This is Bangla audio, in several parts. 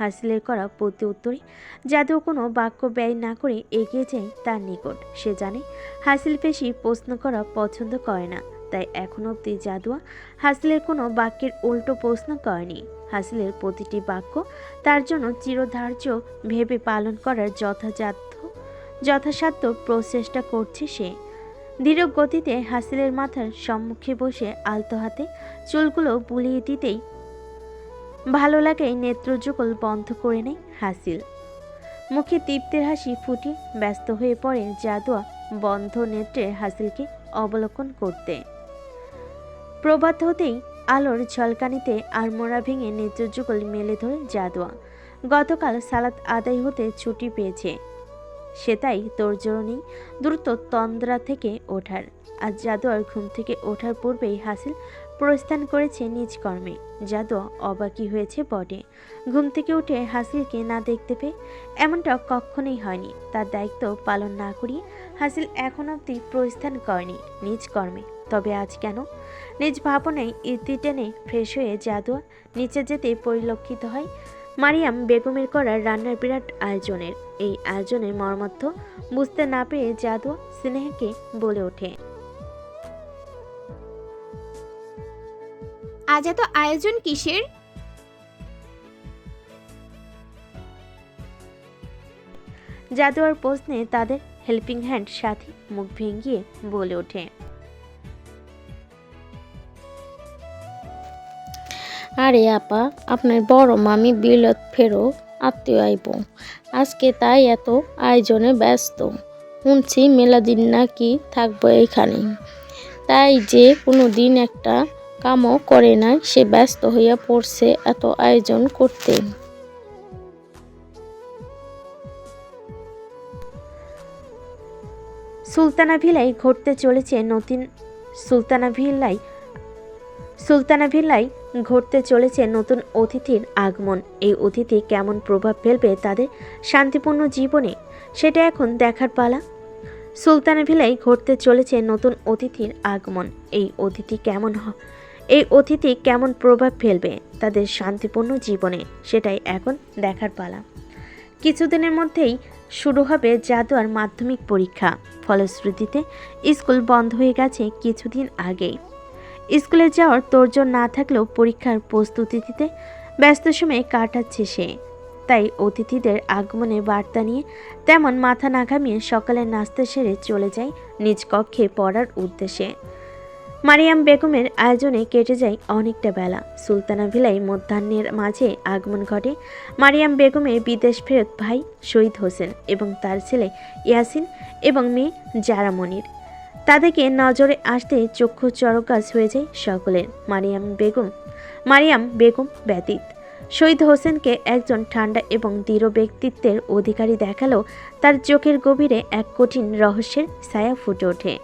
হাসিলের করা প্রতি উত্তরে জাদু কোনো বাক্য ব্যয় না করে এগিয়ে যায় তার নিকট। সে জানে হাসিল বেশি প্রশ্ন করা পছন্দ করে না, তাই এখন অবধি জাদুয়া হাসিলের কোনো বাক্যের উল্টো প্রশ্ন করেনি। হাসিলের প্রতিটি বাক্য তার জন্য চিরধার্য ভেবে পালন করার যথাযাথ, যথাসাধ্য প্রচেষ্টা করছে সে। ধীর গতিতে হাসিলের মাথার সম্মুখে বসে আলতো হাতে চুলগুলো বুলিয়ে দিতেই ভালো লাগাই নেত্রযুগল বন্ধ করে নেয় হাসিল। মুখে তৃপ্তির হাসি ফুটে ব্যস্ত হয়ে পড়ে জাদুয়া বন্ধ নেত্রে হাসিলকে অবলোকন করতে। প্রবাদ হতেই আলোর ঝলকানিতে আড়মোড়া ভেঙে নেত্রযুগল মেলে ধরে জাদুয়া। গতকাল সালাত আদায় হতে ছুটি পেয়েছে। সে তাই নেই দ্রুত তন্দ্রা থেকে ওঠার। আর জাদুয়ার ঘুম থেকে ওঠার পূর্বেই হাসিল প্রস্থান করেছে নিজ কর্মে। জাদুয়া অবাকি হয়েছে বটে। ঘুম থেকে উঠে হাসিলকে না দেখতে পেয়ে এমনটা কখনোই হয়নি। তার দায়িত্ব পালন না করিয়ে হাসিল এখন অবধি প্রস্থান করেনি নিজ কর্মে। তবে আজ কেন? নিজ ভাবনায় ইতি টেনে ফ্রেশ হয়ে জাদুয়া নিচে যেতে পরিলক্ষিত হয় মারিয়াম বেগমের করা রান্নার বিরাট আয়োজনের। এই আয়োজনের মর্মার্থ বুঝতে না পেরে জাদুয়া স্নেহকে বলে ওঠে। আজ এত আয়োজন কিসের? জাদুয়ার প্রশ্নে তাদের হেল্পিং হ্যান্ড সাথী মুখ ভেঙিয়ে বলে ওঠে। আরে আপা আপনার বড় মামি বিলত ফেরো আত্মীয় আইব। আজকে তাই এত আয়োজনে ব্যস্ত। শুনছি মেলা দিন নাকি থাকব এইখানে। তাই যে কোনো দিন একটা কামও করে না, সে ব্যস্ত হইয়া পড়ছে এত আয়োজন করতে। সুলতানা ভিলাই ঘটতে চলেছে নতুন সুলতানা ভিলায় সুলতানা ভিলায় ঘটতে চলেছে নতুন অতিথির আগমন। এই অতিথি কেমন প্রভাব ফেলবে তাদের শান্তিপূর্ণ জীবনে, সেটা এখন দেখার পালা। সুলতানা ভিলাই ঘটতে চলেছে নতুন অতিথির আগমন। এই অতিথি কেমন এই অতিথি কেমন প্রভাব ফেলবে তাদের শান্তিপূর্ণ জীবনে সেটাই এখন দেখার পালা। কিছুদিনের মধ্যেই শুরু হবে জাদুয়ার মাধ্যমিক পরীক্ষা। ফলশ্রুতিতে স্কুল বন্ধ হয়ে গেছে কিছুদিন আগেই। স্কুলে যাওয়ার তোড়জোড় না থাকলেও পরীক্ষার প্রস্তুতি দিতে ব্যস্ত সময়ে কাটাচ্ছে সে। তাই অতিথিদের আগমনের বার্তা নিয়ে তেমন মাথা না ঘামিয়ে সকালে নাস্তা সেরে চলে যায় নিজ কক্ষে পড়ার উদ্দেশ্যে। মারিয়াম বেগমের আয়োজনে কেটে যায় অনেকটা বেলা। সুলতানা ভিলায় মধ্যাহ্নের মাঝে আগমন ঘটে মারিয়াম বেগমের বিদেশ ফেরত ভাই শহীদ হোসেন এবং তার ছেলে ইয়াসিন এবং মেয়ে জারামনির তাদেরকে নজরে আসতে চক্ষু চরকাজ হয়ে যায় সকলের। মারিয়াম বেগম মারিয়াম বেগম ব্যতীত। শহীদ হোসেনকে একজন ঠান্ডা এবং দৃঢ় ব্যক্তিত্বের অধিকারী দেখালেও তার চোখের গভীরে এক কঠিন রহস্যের ছায়া ফুটে ওঠে।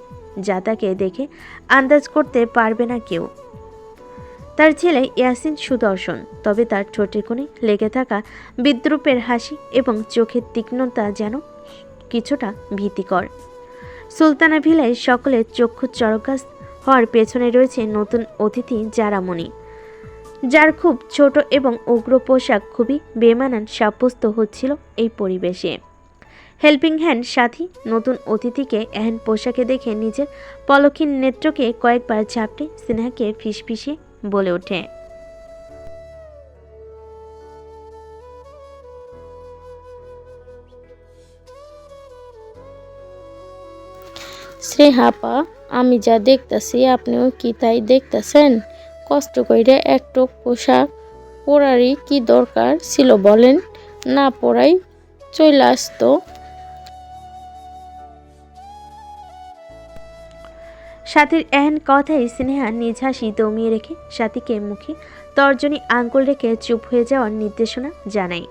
যা তাকে দেখে আন্দাজ করতে পারবে না কেউ। তার ছেলে ইয়াসিন সুদর্শন, তবে তার ঠোঁটের কোণে লেগে থাকা বিদ্রুপের হাসি এবং চোখের তীক্ষ্ণতা যেন কিছুটা ভীতিকর। সুলতানা ভিলায় সকলের চক্ষু চরকাস হওয়ার পেছনে রয়েছে নতুন অতিথি জারামণি, যার খুব ছোট এবং উগ্র পোশাক খুবই বেমানান সাব্যস্ত হচ্ছিল এই পরিবেশে। হেল্পিং হ্যান্ড সাথী নতুন অতিথিকে এহেন পোশাকে দেখে নিজের পলক্ষীন নেত্রকে কয়েকবার ঝাপটে স্নেহাকে ফিসফিসে বলে ওঠে। শ্রেহাপা আমি যা দেখতাছি আপনিও কি তাই দেখতাছেন? কষ্ট কইরে একটু পোশাক পরারই কি দরকার ছিল বলেন? না পরাই চলে আসতো। সাথীর এহেন কথাই স্নেহা নিজ হাসি দমিয়ে রেখে সাথীকে মুখে তর্জনী আঙ্গুল রেখে চুপ হয়ে যাওয়ার নির্দেশনা জানায়।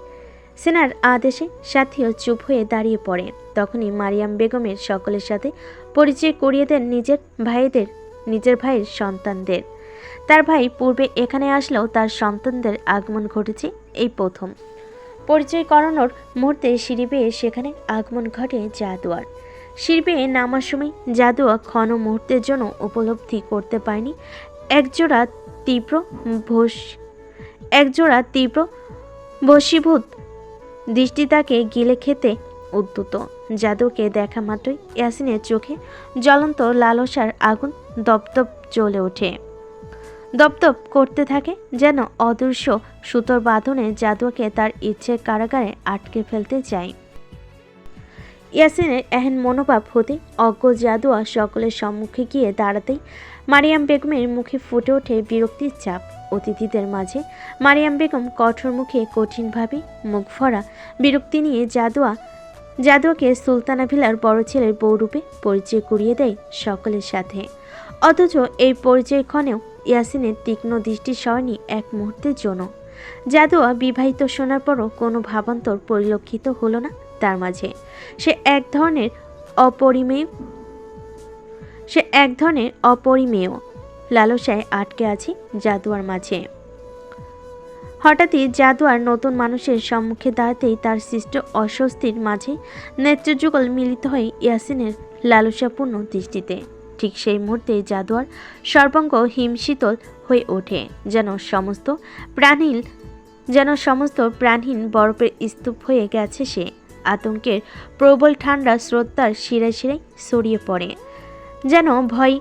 সেনার আদেশে সাথীও চুপ হয়ে দাঁড়িয়ে পড়ে। তখনই মারিয়াম বেগমের সকলের সাথে পরিচয় করিয়ে দেন নিজের ভাইদের, নিজের ভাইয়ের সন্তানদের। তার ভাই পূর্বে এখানে আসলেও তার সন্তানদের আগমন ঘটেছে এই প্রথম। পরিচয় করানোর মুহূর্তে সিঁড়ি বেয়ে সেখানে আগমন ঘটে জাদুয়ার। বেয়ে নামার সময় জাদুয়া ক্ষণ মুহূর্তের জন্য উপলব্ধি করতে পারেনি। একজোড়া তীব্র ভোস একজোড়া তীব্র বশীভূত দৃষ্টি তাকে গিলে খেতে উদ্যুত। জাদুকে দেখা মাত্রই ইয়াসিনের চোখে জ্বলন্ত লালসার আগুন দপদপ জ্বলে ওঠে। দপদপ করতে থাকে যেন অদৃশ্য সুতোর বাঁধনে জাদুকে তার ইচ্ছে কারাগারে আটকে ফেলতে চায়। ইয়াসিনের এহেন মনোভাব হতে অজ্ঞ জাদুয়া সকলের সম্মুখে গিয়ে দাঁড়াতেই মারিয়াম বেগমের মুখে ফুটে ওঠে বিরক্তির চাপ। অতিথিদের মাঝে মারিয়াম বেগম কঠোর মুখে কঠিনভাবে মুখ ভরা বিরক্তি নিয়ে জাদুয়া, জাদুয়াকে সুলতানা ভিলার বড় ছেলের বৌরূপে পরিচয় করিয়ে দেয় সকলের সাথে। অথচ এই পরিচয়ক্ষণেও ইয়াসিনের তীক্ষ্ণ দৃষ্টি সয়নি এক মুহূর্তের জন্য। জাদুয়া বিবাহিত শোনার পরও কোনো ভাবান্তর পরিলক্ষিত হলো না। তার মাঝে। সে এক ধরনের অপরিমেয় সে এক ধরনের অপরিমেয় লালসায় আটকে আছে জাদুয়ার মাঝে। হঠাৎই জাদুয়ার নতুন মানুষের সম্মুখে দাঁড়াতেই তার সৃষ্ট অস্বস্তির মাঝে নেত্রযুগল মিলিত হয়ে ইয়াসিনের লালসাপূর্ণ দৃষ্টিতে। ঠিক সেই মুহূর্তে জাদুয়ার সর্বাঙ্গ হিমশীতল হয়ে ওঠে, যেন সমস্ত প্রাণীল যেন সমস্ত প্রাণহীন বরফের স্তূপ হয়ে গেছে সে। আতঙ্কের প্রবল ঠান্ডা শ্রদ্ধার শিরায় শিরায় ছড়িয়ে পড়ে, যেন ভয়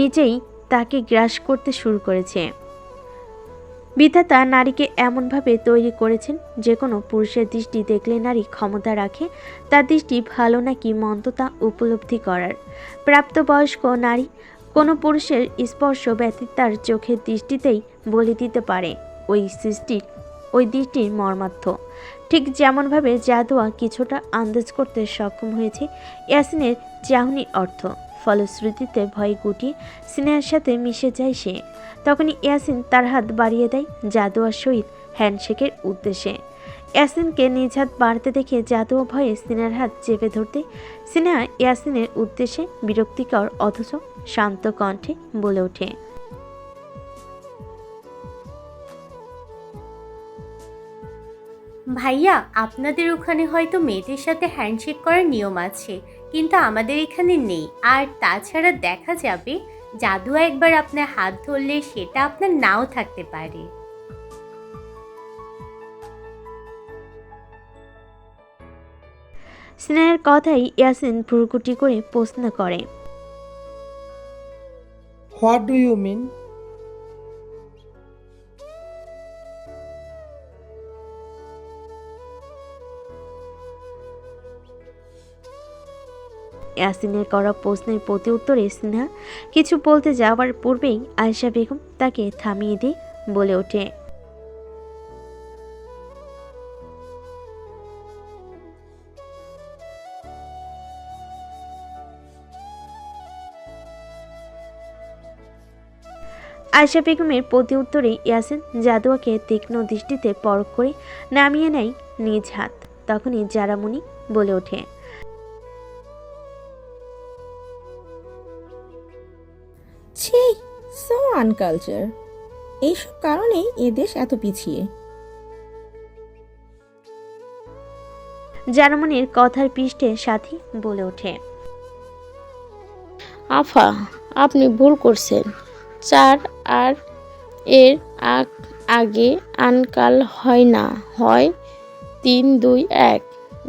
নিজেই তাকে গ্রাস করতে শুরু করেছে। বিধাতা নারীকে এমনভাবে তৈরি করেছেন যে কোনো পুরুষের দৃষ্টি দেখলে নারী ক্ষমতা রাখে, তার দৃষ্টি ভালো নাকি মন্দ তা উপলব্ধি করার। প্রাপ্তবয়স্ক নারী কোনো পুরুষের স্পর্শ ব্যতীত তার চোখের দৃষ্টিতেই বলে দিতে পারে, ওই সৃষ্টির, ওই দৃষ্টির মর্মার্থ। ঠিক যেমনভাবে জাদুয়া কিছুটা আন্দাজ করতে সক্ষম হয়েছে ইয়াসিনের চাহনির অর্থ। ফলশ্রুতিতে ভয় গুটিয়ে স্নেহার সাথে মিশে যায় সে। তখনই ইয়াসিন তার হাত বাড়িয়ে দেয় জাদুয়ার সহিত হ্যান্ডশেকের উদ্দেশ্যে। ইয়াসিনকে নিজ হাত বাড়তে দেখে জাদুয়া ভয়ে সিনার হাত চেপে ধরতে সিনেহা ইয়াসিনের উদ্দেশ্যে বিরক্তিকর অথচ শান্ত কণ্ঠে বলে ওঠে। ভাইয়া আপনাদের ওখানে হয়তো মেয়েদের সাথে হ্যান্ডশেক করার নিয়ম আছে কিন্তু আমাদের এখানে নেই। আর তাছাড়া দেখা যাবে জাদু একবার আপনার হাত ধরলে সেটা আপনার নাও থাকতে পারে। স্নেহের কথাই ইয়াসিন ভ্রুকুটি করে প্রশ্ন করে। What do you mean? ইয়াসিনের করা প্রশ্নের প্রতি উত্তরে স্নেহা, কিছু বলতে যাওয়ার পূর্বেই আয়েশা বেগম তাকে থামিয়ে দিয়ে বলে ওঠে। আয়েশা বেগমের প্রতি উত্তরে ইয়াসিন জাদুয়াকে তীক্ষ্ণ দৃষ্টিতে পরখ করে নামিয়ে নেয় নিজ হাত, তখনই জারামণি বলে ওঠে। আনকালচার এইসব কারণেই এদেশ এত পিছিয়ে। জার্মানির কথার পৃষ্ঠে সাথী বলে ওঠে। আফা আপনি ভুল করছেন। চার আর এর আগ আগে আনকাল হয় না। হয় তিন দুই এক।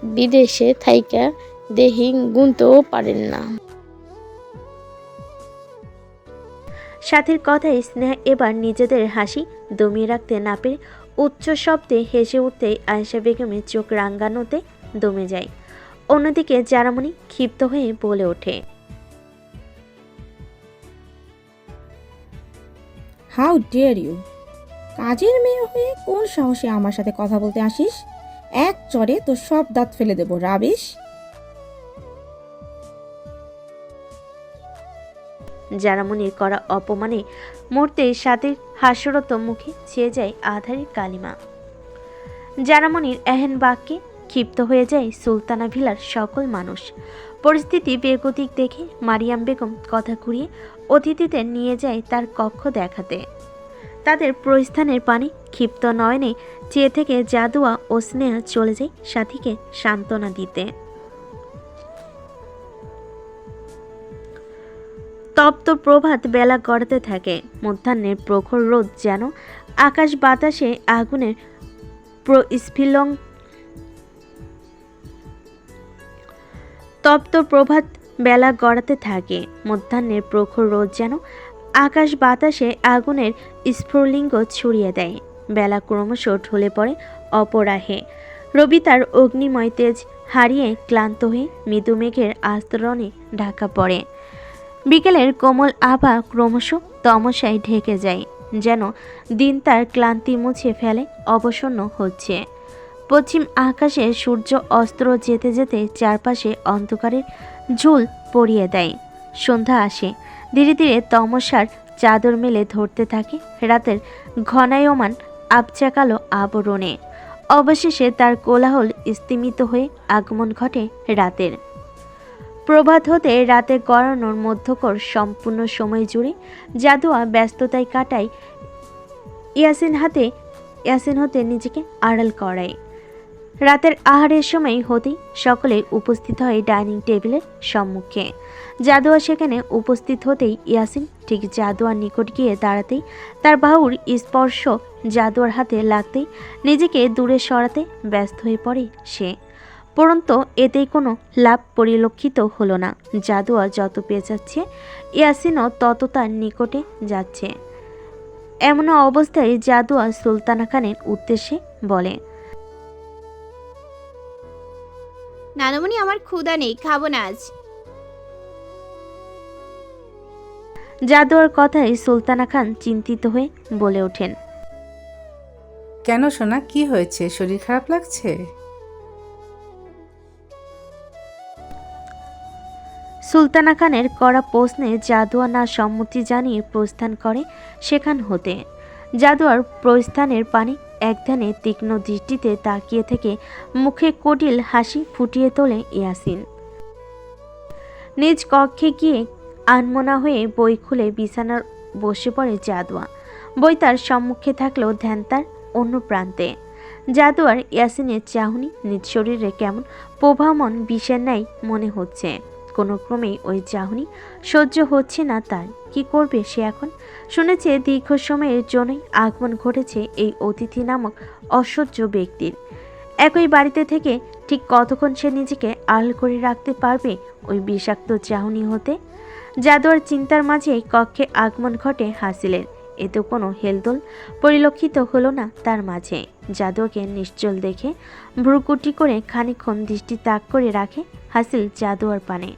বিদেশে থাইকা দেহিং গুনতেও পারেন না। সাথীর কথায় স্নেহা এবার নিজেদের হাসি দমিয়ে রাখতে না পেরে উচ্চ শব্দে হেসে উঠতেই আয়েশা বেগমের চোখ রাঙ্গানোতে দমে যায়। অন্যদিকে জারামণি ক্ষিপ্ত হয়ে বলে ওঠে হাউ ডিয়ার ইউ কাজের মেয়ে হয়ে কোন সাহসে আমার সাথে কথা বলতে আসিস? এক চড়ে তোর সব দাঁত ফেলে দেবো, রাবিশ। জারামণির করা অপমানে মরতে সাথীর হাস্যরত মুখে ছেয়ে যায় আধারের কালিমা। জারামণির এহেন বাক্যে ক্ষিপ্ত হয়ে যায় সুলতানা ভিলার সকল মানুষ। পরিস্থিতি বেগতিক দেখে মারিয়াম বেগম কথা ঘুরিয়ে অতিথিদের নিয়ে যায় তার কক্ষ দেখাতে। তাদের প্রস্থানের পানি ক্ষিপ্ত নয়নে চেয়ে থেকে জাদুয়া ও স্নেহা চলে যায় সাথীকে সান্ত্বনা দিতে। তপ্ত প্রভাত বেলা গড়াতে থাকে। মধ্যাহ্নের প্রখর রোদ যেন আকাশ বাতাসে আগুনের প্রস্ফিলং তপ্ত প্রভাত বেলা গড়াতে থাকে। মধ্যাহ্নের প্রখর রোদ যেন আকাশ বাতাসে আগুনের স্ফুলিঙ্গ ছড়িয়ে দেয়। বেলা ক্রমশ ঢলে পড়ে অপরাহে। রবি তার অগ্নিময় তেজ হারিয়ে ক্লান্ত হয়ে মৃদু মেঘের আস্তরণে ঢাকা পড়ে। বিকেলের কোমল আভা ক্রমশ তমসায় ঢেকে যায়, যেন দিন তার ক্লান্তি মুছে ফেলে, অবসন্ন হচ্ছে। পশ্চিম আকাশে সূর্য অস্ত্র যেতে যেতে চারপাশে অন্ধকারের ঝুল পড়িয়ে দেয়। সন্ধ্যা আসে, ধীরে ধীরে তমসার চাদর মেলে ধরতে থাকে রাতের ঘনায়মান আবচা কালো আবরণে। অবশেষে তার কোলাহল স্তিমিত হয়ে আগমন ঘটে রাতের। প্রভাত হতে রাতে গড়ানোর মধ্যকর সম্পূর্ণ সময় জুড়ে জাদুয়া ব্যস্ততায় কাটায়। ইয়াসিন হাতে, ইয়াসিন হতে নিজেকে আড়াল করায়। রাতের আহারের সময় হতেই সকলে উপস্থিত হয় ডাইনিং টেবিলের সম্মুখে। জাদুয়া সেখানে উপস্থিত হতেই ইয়াসিন ঠিক জাদুয়ার নিকট গিয়ে দাঁড়াতেই তার বাহুর স্পর্শ জাদুয়ার হাতে লাগতেই নিজেকে দূরে সরাতে ব্যস্ত হয়ে পড়ে সে। পরন্ত এতেই কোনো লাভ পরিলক্ষিত হলো না। জাদুয়া যত পেঁচাচ্ছে ইয়াসিনও তত তার নিকটে যাচ্ছে। এমন অবস্থায় জাদুয়া সুলতানা খানের উদ্দেশ্যে বলে নানামণি আমার ক্ষুধা নেই খাব না আজ। জাদুয়ার কথায় সুলতানা খান চিন্তিত হয়ে বলে ওঠেন কেন সোনা কি হয়েছে? শরীর খারাপ লাগছে? সুলতানা খানের করা প্রশ্নে জাদুয়া না সম্মতি জানিয়ে প্রস্থান করে সেখান হতে। জাদুয়ার প্রস্থানের পানি একধানে তীক্ষ্ণ দৃষ্টিতে তাকিয়ে থেকে মুখে কটিল হাসি ফুটিয়ে তোলে ইয়াসিন। নিজ কক্ষে গিয়ে আনমনা হয়ে বই খুলে বিছানার বসে পড়ে জাদুয়া। বই তার সম্মুখে থাকলেও ধ্যান তার অন্য প্রান্তে। জাদুয়ার ইয়াসিনের চাহনি নিজ শরীরে কেমন প্রভামন বিষের ন্যায় মনে হচ্ছে। কোনো ক্রমেই ওই চাহনি সহ্য হচ্ছে না তার। কি করবে সে এখন? শুনেছে দীর্ঘ সময়ের জন্যই আগমন ঘটেছে এই অতিথি নামক অসহ্য ব্যক্তির। একই বাড়িতে থেকে ঠিক কতক্ষণ সে নিজেকে আল করে রাখতে পারবে ওই বিষাক্ত চাহনি হতে? জাদুয়ার চিন্তার মাঝেই কক্ষে আগমন ঘটে হাসিলের। এতে কোনো হেলদোল পরিলক্ষিত হলো না তার মাঝে। জাদুয়াকে নিশ্চল দেখে ভ্রুকুটি করে খানিক্ষণ দৃষ্টি তাক করে রাখে হাসিল জাদুয়ার পানে।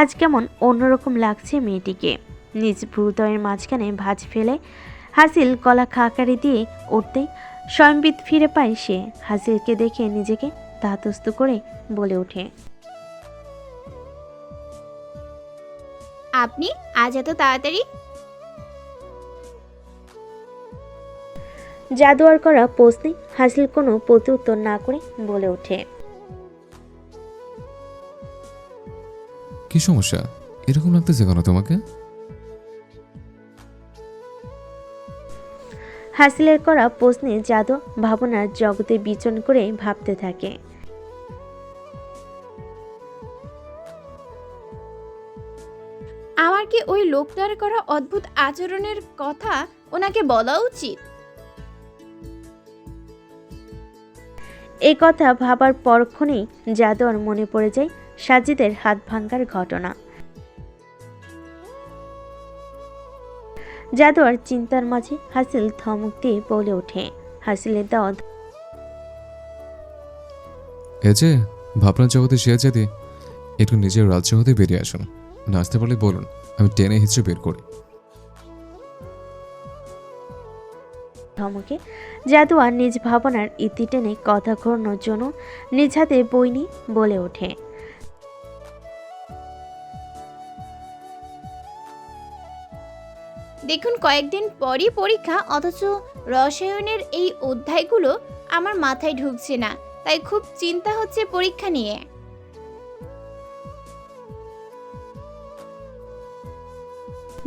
আজ কেমন অন্যরকম লাগছে মেয়েটিকে। নিজ ভ্রুদয়ের মাঝখানে ভাঁজ ফেলে হাসিল গলা খাকারি দিয়ে উঠতে স্বয়ংবিদ ফিরে পায় সে। হাসিলকে দেখে নিজেকে ধাতস্থ করে বলে ওঠে। আপনি আজ এত তাড়াতাড়ি? জাদুয়ার করা প্রশ্নে হাসিল কোনো প্রত্যুত্তর না করে বলে ওঠে। কি সমস্যা? এরকম লাগতেছে কেন তোমাকে? হাসিলের করা প্রশ্নে জাদু ভাবনার জগতে বিচরণ করে ভাবতে থাকে। আমার কি ওই লোকটার করা অদ্ভুত আচরণের কথা ওনাকে বলা উচিত? এই কথা ভাবার পরক্ষণেই জাদুয়ার মনে পড়ে যায় সাজিদের হাত ভাঙ্গার ঘটনা। জাদুয়ার চিন্তার মাঝে হাসিল ধমক দিয়ে বলে ওঠে। হাসিলের দেওয়া এ যে ভাবনার জগতে সে যেতে একটু নিজের রাজ্য হতে বেরিয়ে আসুন না আসতে পারলে বলুন আমি টেনে হিচড়ে বের করি। ধমকে জাদুয়ার নিজ ভাবনার ইতি টেনে কথা ঘোরানোর জন্য নিজ হাতে বই নিয়ে বলে ওঠে। দেখুন, কয়েকদিন পরই পরীক্ষা, অথচ রসায়নের এই অধ্যায়গুলো আমার মাথায় ঢুকছে না, তাই খুব চিন্তা হচ্ছে পরীক্ষা নিয়ে।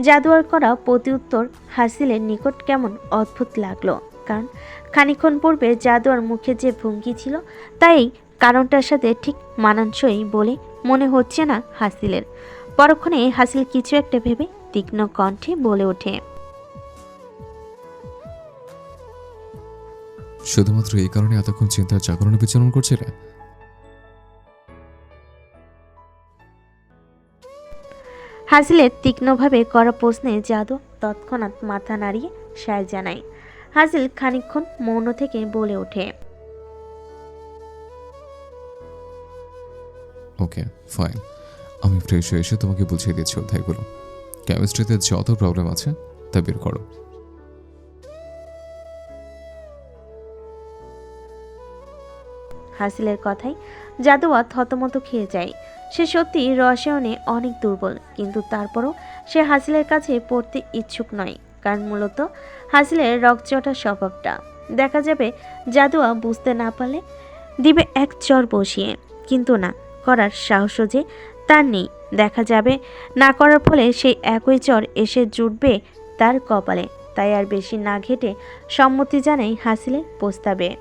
জাদুয়ার করা প্রতিউত্তর হাসিলের নিকট কেমন অদ্ভুত লাগল, কারণ খানিক্ষণ পূর্বে জাদুয়ার মুখে যে ভঙ্গি ছিল, তাই কারণটার সাথে ঠিক মানানসই বলে মনে হচ্ছে না হাসিলের। পরক্ষণে হাসিল কিছু একটা ভেবে তীক্ষ্ণ কণ্ঠে বলে ওঠে। শুধুমাত্র এই কারণে এতক্ষণ চিন্তার জাগরণে বিচরণ করছিলে? হাসিলের তীক্ষ্ণভাবে করা প্রশ্নে জাদু তৎক্ষণাৎ মাথা নাড়িয়ে সায় জানায়। হাসিল খানিকক্ষণ মৌন থেকে বলে ওঠে। Okay fine. আমি ফ্রেশ হয়ে এসে তোমাকে বুঝিয়ে দিচ্ছি অধ্যায়গুলো। কেমিস্ট্রিতে যত প্রবলেম আছে, তা বের করো। হাসিলের কথায় জাদুয়া থতমত খেয়ে যায়। সে সত্যি রসায়নে অনেক দুর্বল, কিন্তু তারপরও সে হাসিলের কাছে পড়তে ইচ্ছুক নয়, কারণ মূলত হাসিলের রকচটা স্বভাবটা। দেখা যাবে জাদুয়া বুঝতে না পারলে দিবে এক চর বসিয়ে, কিন্তু না, করার সাহসও যে তার নেই। দেখা যাবে। না করার ফলে সেই একই চর এসে জুটবে তার কপালে। তাই আর বেশি না ঘেটে সম্মতি জানাই হাসিলে প্রস্তাবে।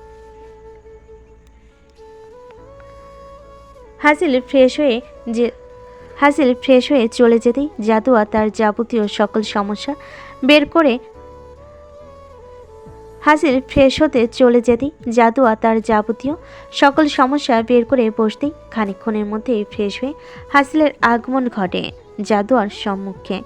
হাসিল ফ্রেশ হয়ে যে, হাসিল ফ্রেশ হয়ে চলে যেতেই জাদুয়া তার যাবতীয় সকল সমস্যা বের করে হাসিল ফ্রেশ হতে চলে যেতেই জাদুয়া তার যাবতীয় সকল সমস্যা বের করে বসতেই খানিকক্ষণের মধ্যেই ফ্রেশ হয়ে হাসিলের আগমন ঘটে জাদুয়ার সম্মুখে।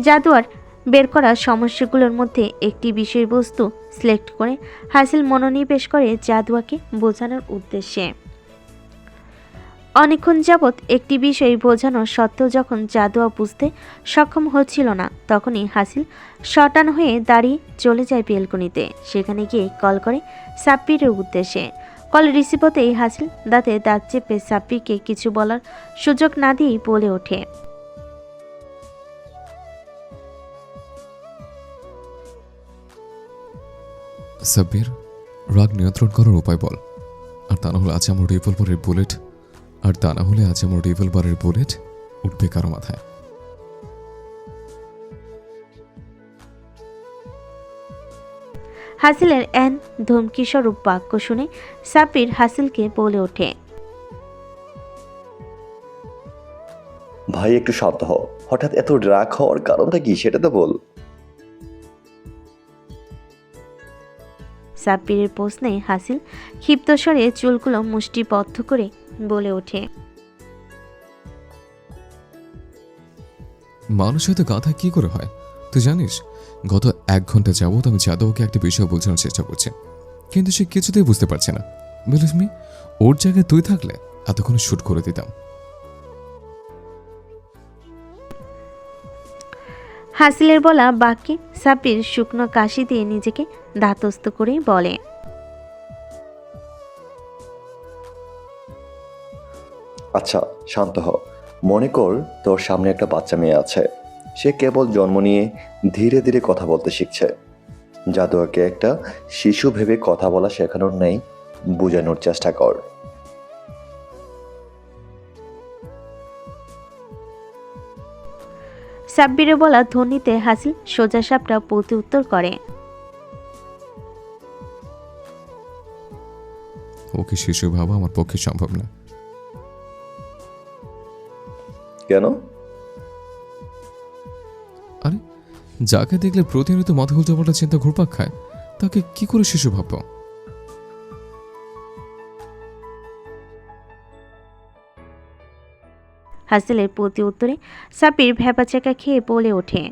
জাদুয়ার বের করা সমস্যাগুলোর মধ্যে একটি বিষয়বস্তু সিলেক্ট করে হাসিল মনোনিবেশ করে জাদুয়াকে বোঝানোর উদ্দেশ্যে। অনেকক্ষণ যাবৎ একটি বিষয় বোঝানো সত্ত্বেও যখন জাদুয়া বুঝতে সক্ষম হচ্ছিল না, তখনই হাসিল শটান হয়ে দাঁড়িয়ে চলে যায় বেলকনিতে। সেখানে গিয়ে কল করে সাপ্পিরের উদ্দেশ্যে। কল রিসিভ হতেই হাসিল দাঁতে দাঁত চেপে সাপ্পিরকে কিছু বলার সুযোগ না দিয়েই বলে ওঠে। সাব্বির, রাগ নিয়ন্ত্রণ করার উপায় বল। আর তা না হলে আজ আমার রিভলভারের বুলেট আর তা না হলে আজ আমার রিভলভারের বুলেট উঠবে কারও মাথায়। হাসিলের এন ধমকিস্বরূপ বাক্য শুনে সাব্বির হাসিলকে বলে ওঠে। ভাই একটু শান্ত হও। হঠাৎ এত রাগ হওয়ার কারণটা কি সেটা তো বল। সাব্বিরের প্রশ্নে হাসিল ক্ষিপ্ত স্বরে চুলগুলো মুষ্টিবদ্ধ করে বলে ওঠে। মানুষ হয়তো গাধা কি করে হয়? তুই জানিস গত এক ঘণ্টা যাবত আমি যাদবকে একটা বিষয় বোঝানোর চেষ্টা করছি। কিন্তু সে কিছুতেই বুঝতে পারছে না। বিলিভ মি ওর জায়গায় তুই থাকলে এতক্ষণ শুট করে দিতাম। হাসিলের বলা বাক্যে সাব্বির শুকনো কাশি দিয়ে নিজেকে ধাতস্থ করে বলে। আচ্ছা শান্ত হ। মনে কর তোর সামনে একটা বাচ্চা মেয়ে আছে। সে কেবল জন্ম নিয়ে ধীরে ধীরে কথা বলতে শিখছে। জাদুয়াকে একটা শিশু ভেবে কথা বলা শেখানোর নেই বোঝানোর চেষ্টা কর। সাব্বিরের বলা ধ্বনিতে হাসিল সোজা সাপটা প্রতি উত্তর করে। ওকে শিশু ভাবা আমার পক্ষে সম্ভব না। কেন? আরে যাকে দেখলে প্রতিনিয়ত মাথা উল্টো পাল্টা চিন্তা ঘুরপাক খায় তাকে কি করে শিশু ভাববো? হাসিলের প্রতি উত্তরে সাব্বির ভ্যাপাচাকা খেয়ে বলে ওঠে।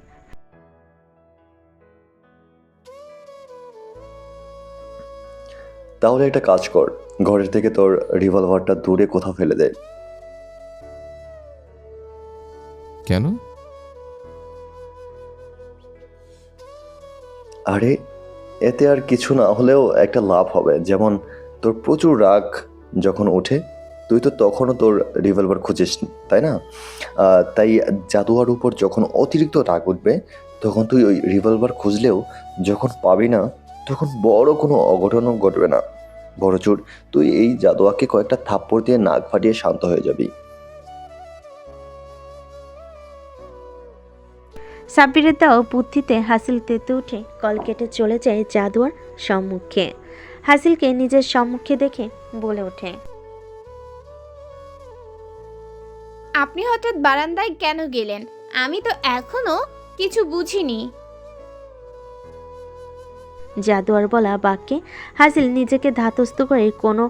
তাহলে একটা কাজ কর ঘরের থেকে তোর রিভলভারটা দূরে কোথাও ফেলে দে। কেন? আরে, এতে আর কিছু না হলেও একটা লাভ হবে। যেমন, তোর প্রচুর রাগ যখন ওঠে, তুই তো তখনও তোর রিভলভার খুঁজিস, তাই না? তাই জাদুয়ার উপর যখন অতিরিক্ত রাগ উঠবে, তখন তুই ওই রিভলভার খুঁজলেও যখন পাবি না, তখন বড় কোনো অঘটনও ঘটবে না। বড়চুর তুই এই জাদুয়াকে কয়েকটা থাপ্পড় দিয়ে নাক ফাটিয়ে শান্ত হয়ে যাবি। সাব্বিরের দেওয়া বুদ্ধিতে হাসিল তেতে উঠে কল কেটে চলে যায় জাদুয়ার সম্মুখে। হাসিলকে নিজের সম্মুখে দেখে বলে ওঠে আপনি হঠাৎ বারান্দায় কেন গেলেন? আমি তো এখনও কিছু বুঝিনি। জাদুয়ার বলা বাক্যে হাসিল নিজেকে ধাতস্থ করে কোনো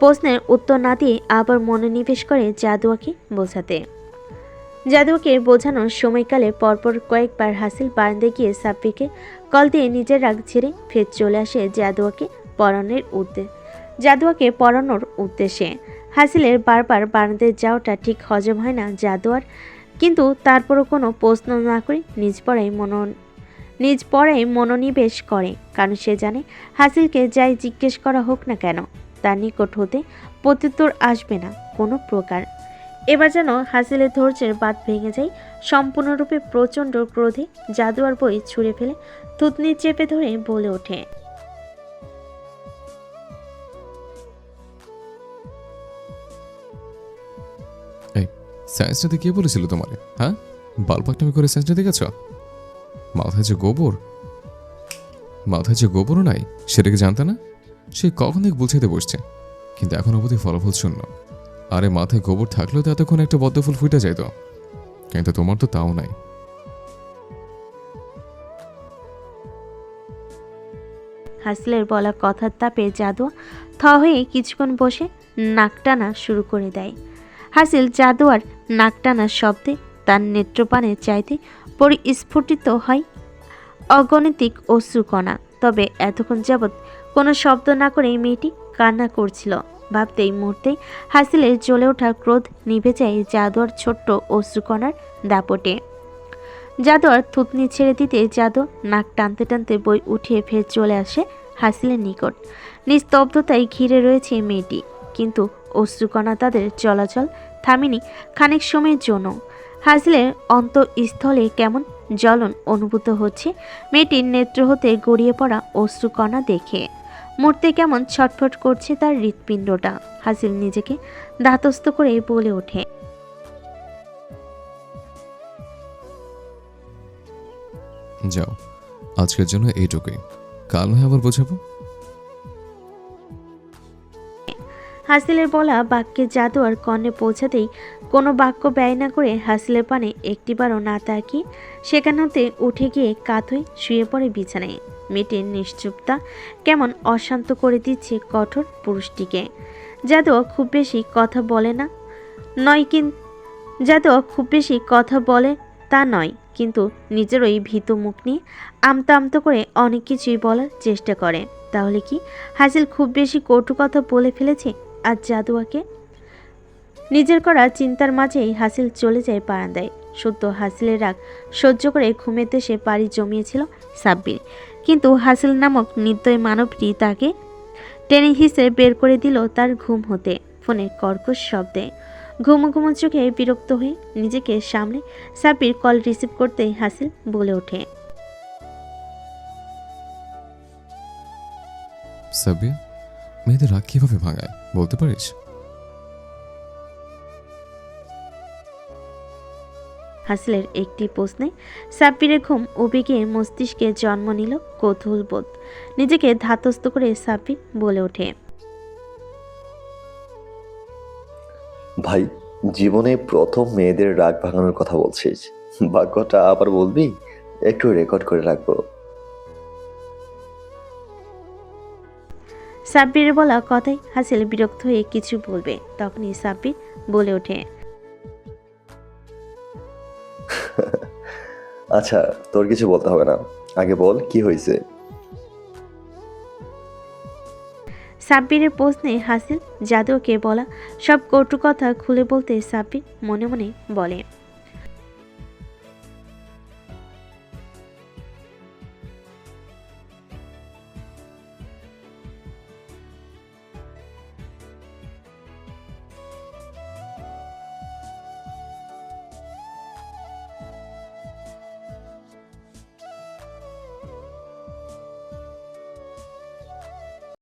প্রশ্নের উত্তর না দিয়ে আবার মনোনিবেশ করে জাদুয়াকে বোঝাতে। জাদুয়াকে বোঝানোর সময়কালে পরপর কয়েকবার হাসিল বারান্দায় গিয়ে সাব্বিরকে কল দিয়ে নিজের রাগ ছেড়ে ফের চলে আসে জাদুয়াকে পড়ানোর উদ্দেশ্যে জাদুয়াকে পড়ানোর উদ্দেশ্যে। হাসিলের বারবার বারান্দায় যাওয়াটা ঠিক হজম হয় না জাদুয়ার, কিন্তু তারপরও কোনো প্রশ্ন না করে নিজ পড়ায় মন, নিজ পড়ায় মনোনিবেশ করে, কারণ সে জানে হাসিলকে যাই জিজ্ঞেস করা হোক না কেন, তার নিকট হতে প্রত্যুত্তর আসবে না কোনো প্রকার। এবার যেন হাসিলের ধৈর্যের বাদ ভেঙে যায়, সম্পূর্ণরূপে প্রচণ্ড ক্রোধে জাদুয়ার বই ছুঁড়ে ফেলে থুতনি চেপে ধরে বলে ওঠে। সায়েন্স নিতে কে বলেছিল তোমার? হ্যাঁ? বালপাকটামি করে সায়েন্স নিতে গেছ মাথায় যে গোবর? মাথায় যে গোবরও নাই সেটা কি জানতে না? সে কখন থেকে বুঝাইতে বসছে? কিন্তু এখন অবধি ফলাফল শূন্য। আরে মাথায় গোবর থাকলেও তো এতক্ষণ একটা পদ্ম ফুল ফুটে যাইতো। কিন্তু তোমার তো তাও নাই। হাসিলের বলা কথার তাপে জাদুয়া থ হয়ে কিছুক্ষণ বসে নাক টানা শুরু করে দেয়। হাসিল জাদুয়ার নাক টানার শব্দে তার নেত্রপানে চাইতে পরিস্ফুটিত হয় অগণিতিক অশ্রুকণা। তবে এতক্ষণ যাবৎ কোনো শব্দ না করে মেয়েটি কান্না করছিল। ভাবতেই মুহূর্তে হাসিলের জ্বলে ওঠা ক্রোধ নিভে যায় জাদুয়ার ছোট্ট অশ্রুকণার দাপটে। জাদুয়ার থুতনি ছেড়ে দিতে জাদু নাক টানতে টানতে বই উঠিয়ে ফের চলে আসে হাসিলের নিকট। নিস্তব্ধতায় ঘিরে রয়েছে মেয়েটি, কিন্তু অশ্রুকণা তাদের চলাচল থামেনি খানিক সময়ের জন্য। হাসিলের অন্তঃস্থলে কেমন জ্বলন অনুভূত হচ্ছে, মেয়েটির নেত্র হতে গড়িয়ে পড়া অশ্রুকণা দেখে। মূর্তি কেমন ছটফট করছে তার হৃৎপিণ্ডটা। হাসিল নিজেকে দাতস্থ করে বলে ওঠে। যাও আজকের জন্য এইটুকুই। কাল নয় আবার বোঝাবো? হাসিলের বলা বাক্যে জাদু আর কর্ণে পৌঁছাতেই কোনো বাক্য ব্যয় না করে হাসিলের পানে একটিবারও না তাকিয়ে সেখানেতে উঠে গিয়ে কাত হয়ে শুয়ে পড়ে বিছানায়। মেয়েটির নিশ্চুপতা কেমন অশান্ত করে দিচ্ছে কঠোর পুরুষটিকে। জাদু খুব বেশি কথা বলে না। নয় কিন জাদু খুব বেশি কথা বলে তা নয়, কিন্তু নিজেরই ভীত মুখ নিয়ে আমতা আমতা করে অনেক কিছুই বলার চেষ্টা করে। তাহলে কি হাসিল খুব বেশি কটু কথা বলে ফেলেছে আর জাদুয়াকে? নিজের করা চিন্তার মাঝেই হাসিল চলে যায় বারান্দায়। সত্য হাসিলের রাগ সহ্য করে ঘুমের সে পাড়ি জমিয়েছিল সাব্বির। কিন্তু হাসিল নামক নির্দয় মানবটি তাকে টেনে হিসে বের করে দিল তার ঘুম হতে ফোনের কর্কশ শব্দে। ঘুমো ঘুমো চোখে বিরক্ত হয়ে নিজেকে সামনে সাপির কল রিসিভ করতেই হাসিল বলে ওঠে। সাবিয়া মেয়েদের রাগ কীভাবে ভাঙায়, বলতে পারিস? হাসিলের একটি প্রশ্নে সাব্বিরের ঘুম উবে মস্তিষ্কে জন্ম নিল কৌতূহল বোধ। নিজেকে ধাতস্থ করে সাব্বির বলে ওঠে। ভাই জীবনে প্রথম মেয়েদের রাগ ভাঙানোর কথা বলছিস। বাক্যটা আবার বলবি? একটু রেকর্ড করে রাখব। সাব্বিরের বলা কথাই হাসিল বিরক্ত হয়ে কিছু বলবে তখনই সাব্বির বলে ওঠে। আচ্ছা তোর কিছু বলতে হবে না। আগে বল, কি হয়েছে? সাব্বিরের প্রশ্নে হাসিল। জাদুকে বলা সব কটু কথা খুলে বলতে সাব্বির মনে মনে বলে।